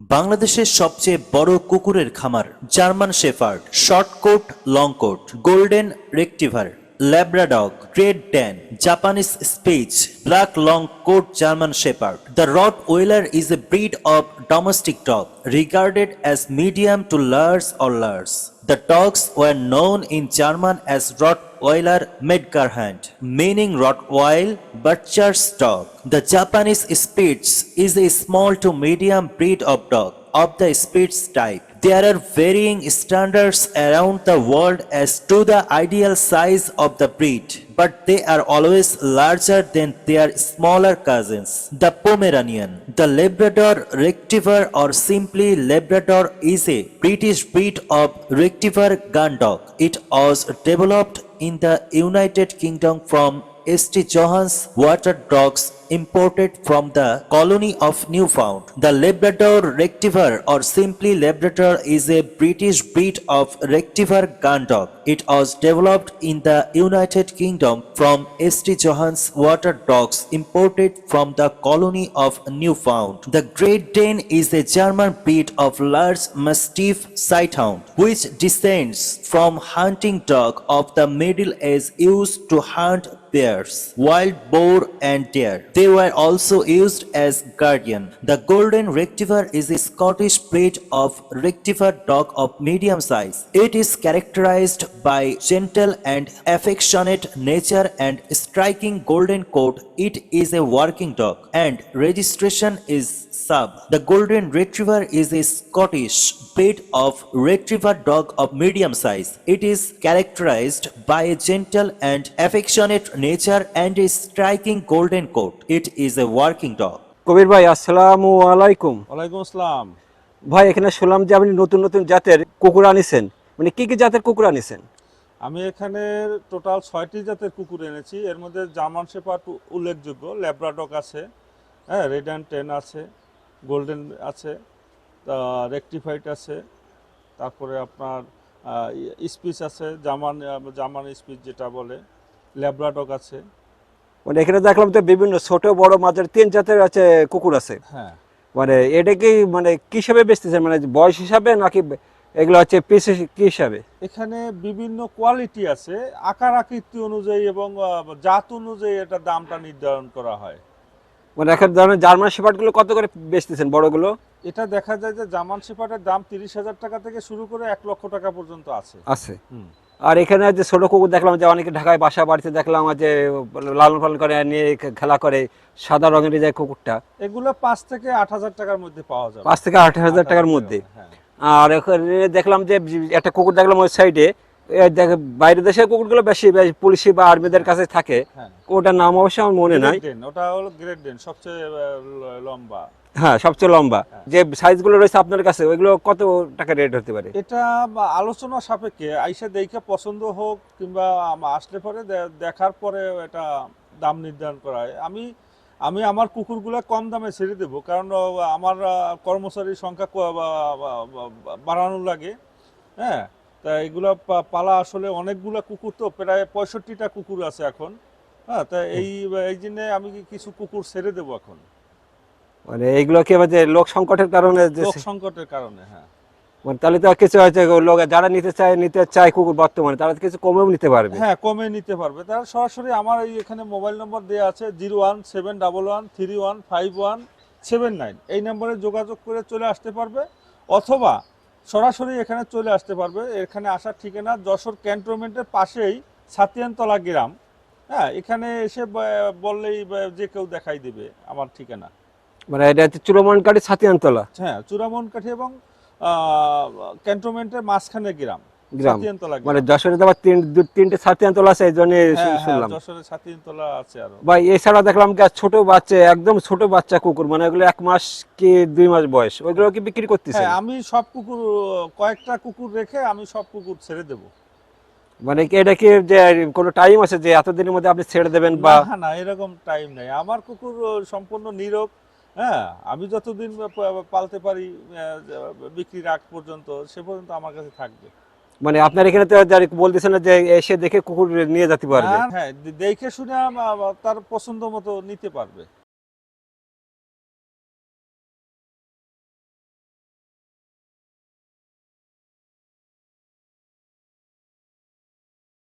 বাংলাদেশের সবচেয়ে বড় কুকুরের খামার, German shepherd, short coat, long coat, golden retriever, labrador, great Dane, Japanese spitz black long coat German shepherd the rottweiler is a breed of domestic dog regarded as medium to large or large. The dogs were known in German as Rottweiler Medgarhund, meaning Rottweil butcher's dog. The Japanese Spitz is a small to medium breed of dog of the Spitz type. There are varying standards around the world as to the ideal size of the breed, but they are always larger than their smaller cousins. The Pomeranian, the Labrador Rectiver or simply Labrador is a British breed of Rectiver gun dog. It was developed in the United Kingdom from St. John's water dogs imported from the colony of Newfound. The Labrador Retriever or simply Labrador is a British breed of Retriever gun dog. It was developed in the United Kingdom from St. John's water dogs imported from the colony of Newfound. The Great Dane is a German breed of large Mastiff Sighthound, which descends from hunting dog of the Middle Ages used to hunt bears, wild boar and deer. They were also used as guardian. The Golden Retriever is a Scottish breed of Retriever dog of medium size. It is characterized by gentle and affectionate nature and striking golden coat. It is a working dog and registration is sub. The Golden Retriever is a Scottish breed of Retriever dog of medium size. It is characterized by a gentle and affectionate nature and a striking golden coat. It is a working dog. Kabir ভাই আসসালামু আলাইকুম। ওয়ালাইকুম আসসালাম। ভাই এখানে শুনলাম যে আপনি নতুন নতুন জাতের কুকুর আনিছেন। মানে কি কি জাতের কুকুর আনিছেন? আমি এখানে টোটাল ছয়টি জাতের কুকুর এনেছি। এর মধ্যে জার্মান শেপার্ড উল্লেখযোগ্য ল্যাব্রাডক আছে হ্যাঁ রেড অ্যান্ড টেন আছে গোল্ডেন আছে রেকটিফাইড আছে তারপরে আপনার স্পিচ আছে জামান জামান স্পিচ যেটা বলে। ল্যাব্রাডক আছে। মানে এখানে দেখলাম তো বিভিন্ন ছোট বড় মাঝের তিন জাতের আছে কুকুর আছে। হ্যাঁ। মানে এটা কি মানে কি হিসাবে বেচতেছেন? মানে বয়স হিসাবে নাকি এগুলো হচ্ছে পিস কি হিসাবে? এখানে বিভিন্ন কোয়ালিটি আছে আকার আকৃতি অনুযায়ী এবং জাত অনুযায়ী এটা দামটা নির্ধারণ করা হয়। মানে এখন ধরেন জার্মান শেপার্ডগুলো কত করে বেচতেছেন বড়গুলো? এটা দেখা যায় যে জার্মান শেপার্ডের দাম তিরিশ হাজার টাকা থেকে শুরু করে এক লক্ষ টাকা পর্যন্ত আছে। আছে। আর এখানে যে ছোট কুকুর দেখলাম যে অনেকে ঢাকায় বাসা বাড়িতে দেখলাম যে লালন পালন করে নিয়ে খেলা করে সাদা রঙের যে কুকুরটা। এগুলো পাঁচ থেকে আট হাজার টাকার মধ্যে পাওয়া যাবে। পাঁচ থেকে আট হাজার টাকার মধ্যে। হ্যাঁ। আর এখানে দেখলাম যে একটা কুকুর দেখলাম ওই সাইডে বাইরের দেশের কুকুরগুলো বেশি বেশি পুলিশি বা আর্মিদের কাছে থাকে। হ্যাঁ। ওটার নাম অবশ্য আমার মনে নাই। ওটা হলো গ্রেট ডেন সবচেয়ে লম্বা। হ্যাঁ সবচেয়ে লম্বা। যে সাইজগুলো রয়েছে আপনার কাছে, ওইগুলো কত টাকা রেট হতে পারে? এটা আলোচনা সাপেক্ষে, আইসা দেখে পছন্দ হোক কিংবা আসলে পরে দেখার পরে এটা দাম নির্ধারণ করা হয়। আমি আমি আমার কুকুরগুলো কম দামে ছেড়ে দেবো, কারণ আমার কর্মচারীর সংখ্যা বাড়ানো লাগে। হ্যাঁ তা এগুলো পালা আসলে অনেকগুলো কুকুর তো, প্রায় পঁয়ষট্টিটা কুকুর আছে এখন। হ্যাঁ তা এই এই জন্যে আমি কিছু কুকুর ছেড়ে দেবো এখন? মানে এইগুলো কি যে লোক সংকটের কারণে যে লোক সংকটের কারণে হ্যাঁ। মানে তাহলে তো কিছু হয়েছে লোক যারা নিতে চায় নিতে চায় কুকুর বর্তমানে তারা কিছু কমেও নিতে পারবে। হ্যাঁ কমে নিতে পারবে। তারা সরাসরি আমার এই এখানে মোবাইল নম্বর দেওয়া আছে zero one seven double one three one five one seven nine. এই নম্বরে যোগাযোগ করে চলে আসতে পারবে অথবা সরাসরি এখানে চলে আসতে পারবে। এখানে আসার ঠিকানা যশোর ক্যান্টনমেন্টের পাশেই সাতিয়ানতলা গ্রাম। হ্যাঁ এখানে এসে বললেই যে কেউ দেখাই দেবে আমার ঠিকানা। মানে এটা হচ্ছে ছাতিয়ানতলা। হ্যাঁ চূড়ামনকাঠি এবং ক্যান্টনমেন্টের মাঝখানে গ্রাম গ্রাম। মানে যশোরে তো আবার তিন তিনটে ছাতিয়ানতলা আছে এই জন্য হ্যাঁ, হ্যাঁ, শুনলাম। যশোরে আছে আরও। ভাই এছাড়া দেখলাম কি ছোট বাচ্চা একদম ছোট বাচ্চা কুকুর মানে ওগুলো এক মাস কি দুই মাস বয়স ওইগুলো কি বিক্রি করতেছে হ্যাঁ আমি সব কুকুর কয়েকটা কুকুর রেখে আমি সব কুকুর ছেড়ে দেব। মানে কি এটা কি যে কোনো টাইম আছে যে এতদিনের মধ্যে আপনি ছেড়ে দেবেন বা না না এরকম টাইম নাই। আমার কুকুর সম্পূর্ণ নীরব হ্যাঁ আমি যতদিন পালতে পারি বিক্রির আগ পর্যন্ত সে পর্যন্ত আমার কাছে থাকবে। মানে আপনার এখানে তো বলতেছেন না যে এসে দেখে কুকুর নিয়ে যেতে পারবে। হ্যাঁ দেখে শুনে তার পছন্দ মতো নিতে পারবে।